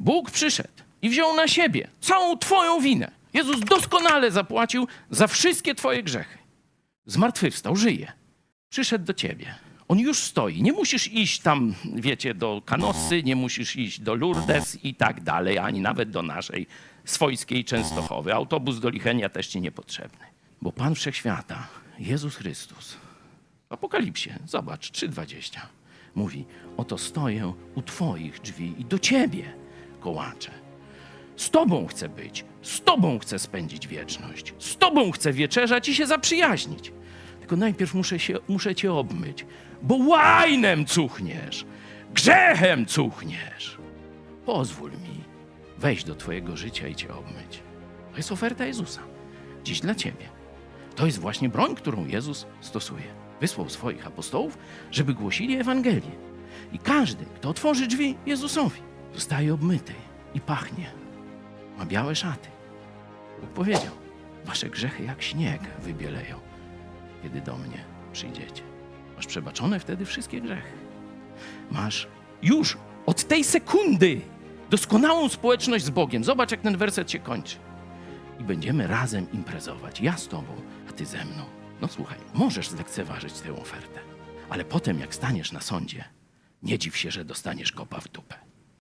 Bóg przyszedł i wziął na siebie całą Twoją winę. Jezus doskonale zapłacił za wszystkie Twoje grzechy. Zmartwychwstał, żyje. Przyszedł do Ciebie. On już stoi. Nie musisz iść tam, wiecie, do Kanosy, nie musisz iść do Lourdes i tak dalej, ani nawet do naszej swojskiej Częstochowy. Autobus do Lichenia też Ci niepotrzebny. Bo Pan Wszechświata, Jezus Chrystus, w Apokalipsie, zobacz, 3,20. Mówi, oto stoję u Twoich drzwi i do Ciebie kołaczę. Z Tobą chcę być, z Tobą chcę spędzić wieczność, z Tobą chcę wieczerzać i się zaprzyjaźnić. Tylko najpierw muszę, się, muszę Cię obmyć, bo łajnem cuchniesz, grzechem cuchniesz. Pozwól mi wejść do Twojego życia i Cię obmyć. To jest oferta Jezusa. Dziś dla Ciebie. To jest właśnie broń, którą Jezus stosuje. Wysłał swoich apostołów, żeby głosili Ewangelię. I każdy, kto otworzy drzwi Jezusowi, zostaje obmyty i pachnie. Ma białe szaty. Bóg powiedział, wasze grzechy jak śnieg wybieleją, kiedy do mnie przyjdziecie. Masz przebaczone wtedy wszystkie grzechy. Masz już od tej sekundy doskonałą społeczność z Bogiem. Zobacz, jak ten werset się kończy i będziemy razem imprezować. Ja z tobą, a ty ze mną. No słuchaj, możesz zlekceważyć tę ofertę, ale potem jak staniesz na sądzie, nie dziw się, że dostaniesz kopa w dupę.